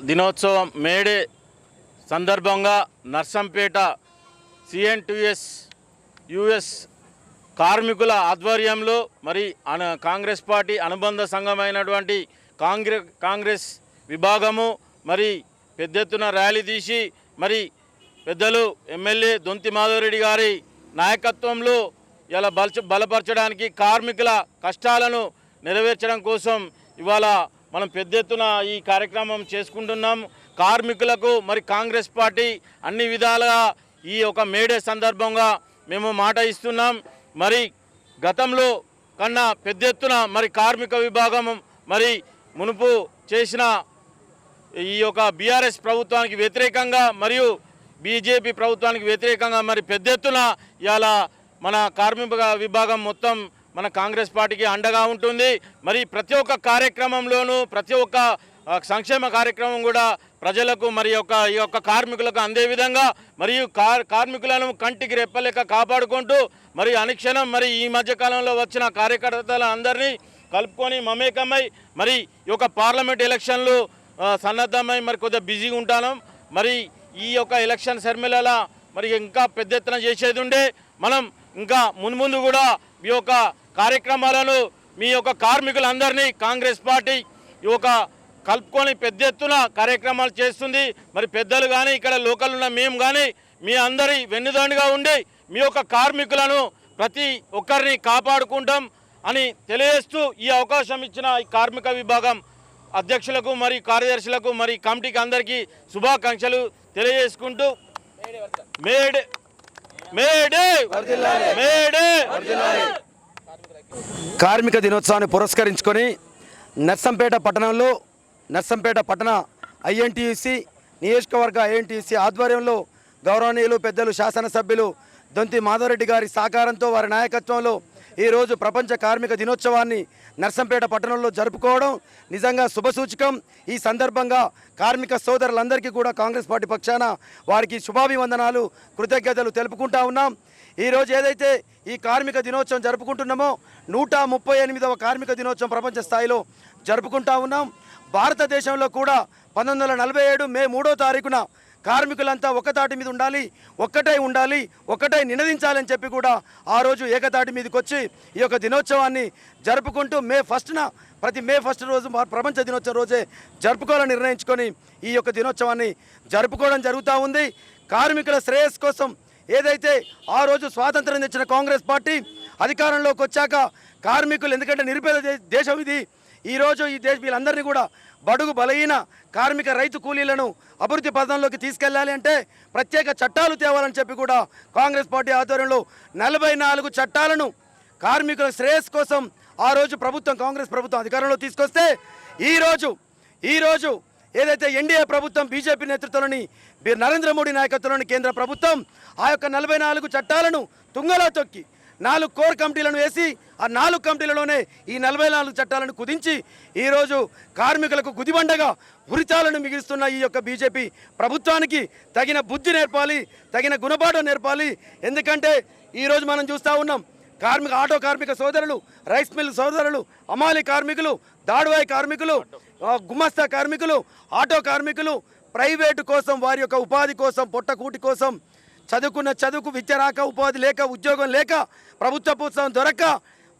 దినోత్సవం మేడే సందర్భంగా నర్సంపేట సిఎన్టీఎస్ యుఎస్ కార్మికుల ఆధ్వర్యంలో మరి అన కాంగ్రెస్ పార్టీ అనుబంధ సంఘమైనటువంటి కాంగ్రె కాంగ్రెస్ విభాగము మరి పెద్ద ఎత్తున ర్యాలీ తీసి మరి పెద్దలు ఎమ్మెల్యే దొంతి మాధవరెడ్డి గారి నాయకత్వంలో ఇలా బలచ బలపరచడానికి కార్మికుల కష్టాలను నెరవేర్చడం కోసం ఇవాళ మనం పెద్ద ఎత్తున ఈ కార్యక్రమం చేసుకుంటున్నాం. కార్మికులకు మరి కాంగ్రెస్ పార్టీ అన్ని విధాలుగా ఈ ఒక మేడే సందర్భంగా మేము మాట ఇస్తున్నాం. మరి గతంలో కన్నా పెద్ద ఎత్తున మరి కార్మిక విభాగం మరి మునుపు చేసిన ఈ యొక్క బీఆర్ఎస్ ప్రభుత్వానికి వ్యతిరేకంగా మరియు బీజేపీ ప్రభుత్వానికి వ్యతిరేకంగా మరి పెద్ద ఎత్తున ఇవాళ మన కార్మిక విభాగం మొత్తం మన కాంగ్రెస్ పార్టీకి అండగా ఉంటుంది. మరి ప్రతి ఒక్క కార్యక్రమంలోనూ ప్రతి ఒక్క సంక్షేమ కార్యక్రమం కూడా ప్రజలకు మరి యొక్క ఈ యొక్క కార్మికులకు అందే విధంగా మరియు కార్ కార్మికులను కంటికి రెప్పలేక కాపాడుకుంటూ మరి అనుక్షణం మరి ఈ మధ్యకాలంలో వచ్చిన కార్యకర్తల అందరినీ కలుపుకొని మమేకమై మరి ఈ యొక్క పార్లమెంట్ ఎలక్షన్లు సన్నద్ధమై మరి కొద్దిగా బిజీగా ఉంటాను. మరి ఈ యొక్క ఎలక్షన్ శర్మిలల మరి ఇంకా పెద్ద ఎత్తున చేసేది ఉండే మనం ఇంకా మున్ముందు కూడా ఈ యొక్క కార్యక్రమాలను మీ యొక్క కార్మికులందరినీ కాంగ్రెస్ పార్టీ ఈ యొక్క కలుపుకొని పెద్ద ఎత్తున కార్యక్రమాలు చేస్తుంది. మరి పెద్దలు కానీ ఇక్కడ లోకల్ ఉన్న మేము కానీ మీ అందరి వెన్నుదండుగా ఉండి మీ యొక్క కార్మికులను ప్రతి ఒక్కరిని కాపాడుకుంటాం అని తెలియజేస్తూ ఈ అవకాశం ఇచ్చిన ఈ కార్మిక విభాగం అధ్యక్షులకు మరి కార్యదర్శులకు మరి కమిటీకి అందరికీ శుభాకాంక్షలు తెలియజేసుకుంటూ మేడ్ మేడే మేడే కార్మిక దినోత్సవాన్ని పురస్కరించుకొని నర్సంపేట పట్టణంలో నర్సంపేట పట్టణ ఐఎన్టీయూసీ నియోజకవర్గ ఐఎన్టీయూసీ ఆధ్వర్యంలో గౌరవనీయులు పెద్దలు శాసనసభ్యులు దొంతి మాధవరెడ్డి గారి సహకారంతో వారి నాయకత్వంలో ఈరోజు ప్రపంచ కార్మిక దినోత్సవాన్ని నర్సంపేట పట్టణంలో జరుపుకోవడం నిజంగా శుభసూచకం ఈ సందర్భంగా కార్మిక సోదరులందరికీ కూడా కాంగ్రెస్ పార్టీ పక్షాన వారికి శుభాభివందనాలు కృతజ్ఞతలు తెలుపుకుంటా ఉన్నాం. ఈరోజు ఏదైతే ఈ కార్మిక దినోత్సవం జరుపుకుంటున్నామో నూట ముప్పై ఎనిమిదవ కార్మిక దినోత్సవం ప్రపంచ స్థాయిలో జరుపుకుంటా ఉన్నాం. భారతదేశంలో కూడా పంతొమ్మిది వందల నలభై ఏడు మే మూడో తారీఖున కార్మికులంతా ఒక్కతాటి మీద ఉండాలి ఒక్కటై ఉండాలి ఒక్కటై నినదించాలని చెప్పి కూడా ఆ రోజు ఏకతాటి మీదకి వచ్చి ఈ యొక్క దినోత్సవాన్ని జరుపుకుంటూ మే ఫస్ట్న ప్రతి మే ఫస్ట్ రోజు మా ప్రపంచ దినోత్సవం రోజే జరుపుకోవాలని నిర్ణయించుకొని ఈ యొక్క దినోత్సవాన్ని జరుపుకోవడం జరుగుతూ ఉంది. కార్మికుల శ్రేయస్ కోసం ఏదైతే ఆ రోజు స్వాతంత్రం తెచ్చిన కాంగ్రెస్ పార్టీ అధికారంలోకి వచ్చాక కార్మికులు ఎందుకంటే నిరుపేద దేశం ఇది ఈరోజు ఈ దేశ వీళ్ళందరినీ కూడా బడుగు బలహీన కార్మిక రైతు కూలీలను అభివృద్ధి పథంలోకి తీసుకెళ్ళాలి అంటే ప్రత్యేక చట్టాలు తేవాలని చెప్పి కూడా కాంగ్రెస్ పార్టీ ఆధ్వర్యంలో నలభై నాలుగు చట్టాలను కార్మికుల శ్రేయస్ కోసం ఆ రోజు ప్రభుత్వం కాంగ్రెస్ ప్రభుత్వం అధికారంలో తీసుకొస్తే ఈరోజు ఈరోజు ఏదైతే ఎన్డీఏ ప్రభుత్వం బీజేపీ నేతృత్వంలోని నరేంద్ర మోడీ నాయకత్వంలోని కేంద్ర ప్రభుత్వం ఆ యొక్క నలభై నాలుగు చట్టాలను తుంగలా తొక్కి నాలుగు కోర్ కమిటీలను వేసి ఆ నాలుగు కమిటీలలోనే ఈ నలభై నాలుగు చట్టాలను కుదించి ఈరోజు కార్మికులకు గుదిబండగా ఉరితాలను మిగిలిస్తున్న ఈ యొక్క బీజేపీ ప్రభుత్వానికి తగిన బుద్ధి నేర్పాలి తగిన గుణపాఠం నేర్పాలి. ఎందుకంటే ఈరోజు మనం చూస్తూ ఉన్నాం కార్మిక ఆటో కార్మిక సోదరులు రైస్ మిల్ సోదరులు అమాలి కార్మికులు దాడువాయి కార్మికులు గుమస్తా కార్మికులు ఆటో కార్మికులు ప్రైవేటు కోసం వారి యొక్క ఉపాధి కోసం పొట్టకూటి కోసం చదువుకున్న చదువుకు విద్య రాక ఉపాధి లేక ఉద్యోగం లేక ప్రభుత్వ ప్రోత్సాహం దొరక్క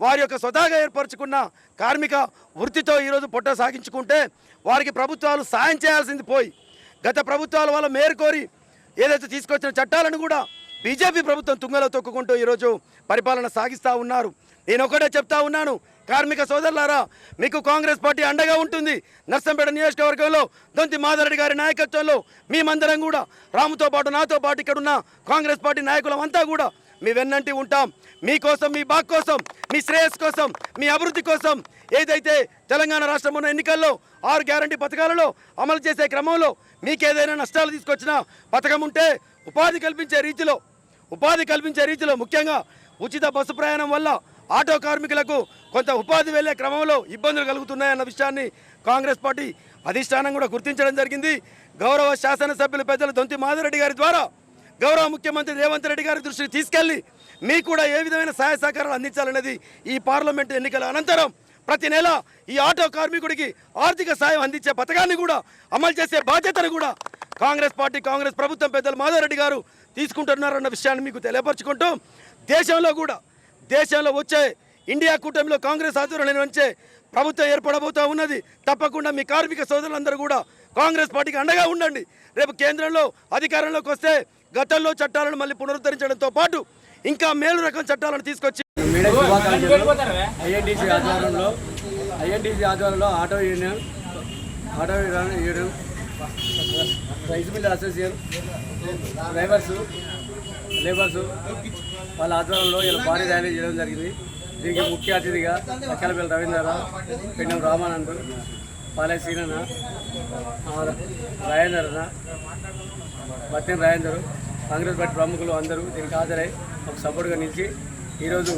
వారి యొక్క స్వతహాగా ఏర్పరచుకున్న కార్మిక వృత్తితో ఈరోజు పొట్ట సాగించుకుంటే వారికి ప్రభుత్వాలు సాయం చేయాల్సింది పోయి గత ప్రభుత్వాల వల్ల మేరుకోరి ఏదైతే తీసుకొచ్చిన చట్టాలను కూడా బీజేపీ ప్రభుత్వం తుంగలో తొక్కుకుంటూ ఈరోజు పరిపాలన సాగిస్తూ ఉన్నారు. నేను ఒకటే చెప్తా ఉన్నాను. కార్మిక సోదరులారా మీకు కాంగ్రెస్ పార్టీ అండగా ఉంటుంది. నర్సంపేట నియోజకవర్గంలో దొంతి మాధారెడ్డి గారి నాయకత్వంలో మేమందరం కూడా రాముతో పాటు నాతో పాటు ఇక్కడ ఉన్న కాంగ్రెస్ పార్టీ నాయకులం అంతా కూడా మీ వెన్నంటి ఉంటాం. మీకోసం మీ బాక్ కోసం మీ శ్రేయస్ కోసం మీ అభివృద్ధి కోసం ఏదైతే తెలంగాణ రాష్ట్రం ఉన్న ఎన్నికల్లో ఆరు గ్యారంటీ పథకాలలో అమలు చేసే క్రమంలో మీకేదైనా నష్టాలు తీసుకొచ్చిన పథకం ఉంటే ఉపాధి కల్పించే రీతిలో ఉపాధి కల్పించే రీతిలో ముఖ్యంగా ఉచిత బస్సు ప్రయాణం వల్ల ఆటో కార్మికులకు కొంత ఉపాధి వెళ్ళే క్రమంలో ఇబ్బందులు కలుగుతున్నాయన్న విషయాన్ని కాంగ్రెస్ పార్టీ అధిష్టానం కూడా గుర్తించడం జరిగింది. గౌరవ శాసనసభ్యులు పెద్దలు దొంతి మాధురెడ్డి గారి ద్వారా గౌరవ ముఖ్యమంత్రి రేవంత్ రెడ్డి గారి దృష్టికి తీసుకెళ్ళి మీకు కూడా ఏ విధమైన సహాయ సహకారాలు అందించాలనేది ఈ పార్లమెంట్ ఎన్నికల అనంతరం ప్రతి నెల ఈ ఆటో కార్మికుడికి ఆర్థిక సాయం అందించే పథకాన్ని కూడా అమలు చేసే బాధ్యతను కూడా కాంగ్రెస్ పార్టీ కాంగ్రెస్ ప్రభుత్వం పెద్దలు మాధవరెడ్డి గారు తీసుకుంటున్నారన్న విషయాన్ని మీకు తెలియపరచుకుంటూ దేశంలో కూడా దేశంలో వచ్చే ఇండియా కూటమిలో కాంగ్రెస్ ఆధ్వర్యంలో వచ్చే ప్రభుత్వం ఏర్పడబోతూ ఉన్నది. తప్పకుండా మీ కార్మిక సోదరులందరూ కూడా కాంగ్రెస్ పార్టీకి అండగా ఉండండి. రేపు కేంద్రంలో అధికారంలోకి వస్తే గతంలో చట్టాలను మళ్ళీ పునరుద్ధరించడంతో పాటు ఇంకా మేలు రకం చట్టాలను తీసుకొచ్చి ఐఎన్టీసీ ఆధ్వర్యంలో ఐఎన్టీసీ ఆధ్వర్యంలో auto union auto union rice mill association drivers labours వాళ్ళ ఆధ్వర్యంలో ఇలా భారీ ర్యాలీ చేయడం జరిగింది. దీనికి ముఖ్య అతిథిగా అక్కలపల్లి రవీంద్రరావు పెండం రామానంద్ పాలే సీనన్న రాజేందర్ అన్న బత్తిన రాజేందర్ కాంగ్రెస్ పార్టీ ప్రముఖులు అందరూ దీనికి హాజరై ఒక సపోర్ట్గా నిలిచి ఈరోజు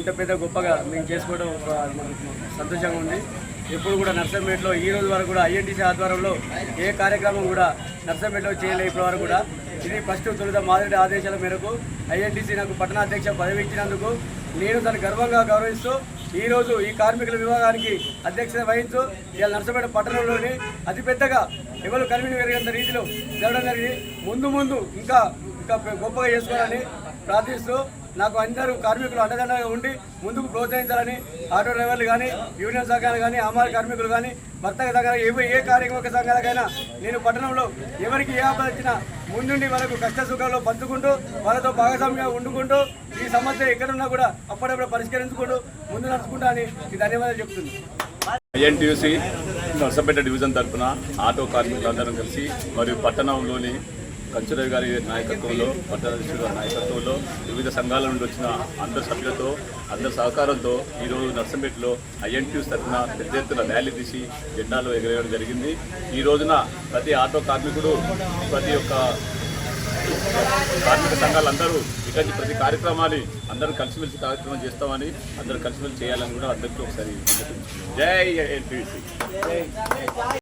ఇంత పెద్ద గొప్పగా మేము చేసుకోవడం ఒక సంతోషంగా ఉంది. ఎప్పుడు కూడా నర్సంపేటలో ఈ రోజు వరకు కూడా ఐఎన్టీసీ ఆధ్వర్యంలో ఏ కార్యక్రమం కూడా నర్సంపేటలో చేయలేదు ఇప్పటి వరకు కూడా. ఇది ఫస్ట్ తొలుత మాదిరి ఆదేశాల మేరకు ఐఎన్టీసీ నాకు పట్టణాధ్యక్ష పదవి ఇచ్చినందుకు నేను దాన్ని గర్వంగా గౌరవిస్తూ ఈరోజు ఈ కార్మికుల విభాగానికి అధ్యక్షత వహిస్తూ ఇలా నర్సపేట పట్టణంలోని అతిపెద్దగా ఎవరు కలిమి పెరిగినంత రీతిలో జరగడం జరిగింది. ముందు ముందు ఇంకా ఇంకా గొప్పగా చేసుకోవాలని ప్రార్థిస్తూ నాకు అందరూ కార్మికులు అండదండగా ఉండి ముందుకు ప్రోత్సహించాలని ఆటో డ్రైవర్లు కానీ యూనియన్ సంఘాలు కానీ అమ్మాయి కార్మికులు కానీ వర్తక సంఘాలు ఏ ఏ కార్మిక సంఘాలకైనా నేను పట్టణంలో ఎవరికి ఏ ఆపద వచ్చినా ముందుండి వాళ్ళకు కష్ట సుఖాల్లో పంచుకుంటూ వాళ్ళతో భాగస్వామ్యంగా వండుకుంటూ ఈ సమస్య ఎక్కడున్నా కూడా అప్పుడప్పుడు పరిష్కరించుకుంటూ ముందు నడుచుకుంటా అని ధన్యవాదాలు చెప్తుంది ఐఎన్టీయూసీ నర్సపేట డివిజన్ తరఫున ఆటో కార్మికులందరం కలిసి మరియు పట్టణంలోని కంచురవి గారి నాయకత్వంలో పట్టణాధీశుడు గారి నాయకత్వంలో వివిధ సంఘాల నుండి వచ్చిన అందరి సభ్యులతో అందరి సహకారంతో ఈరోజు నర్సంపేటలో ఐఎన్టీయూస్ తరఫున పెద్ద ఎత్తున ర్యాలీ తీసి జెండాలు ఎగరేయడం జరిగింది. ఈ రోజున ప్రతి ఆటో కార్మికుడు ప్రతి ఒక్క కార్మిక సంఘాలందరూ ఇక్కడి ప్రతి కార్యక్రమాన్ని అందరూ కలిసిమెలిసి కార్యక్రమం చేస్తామని అందరూ కలిసిమెలిసి చేయాలని కూడా అందరికీ ఒకసారి జై ఎన్టీసీ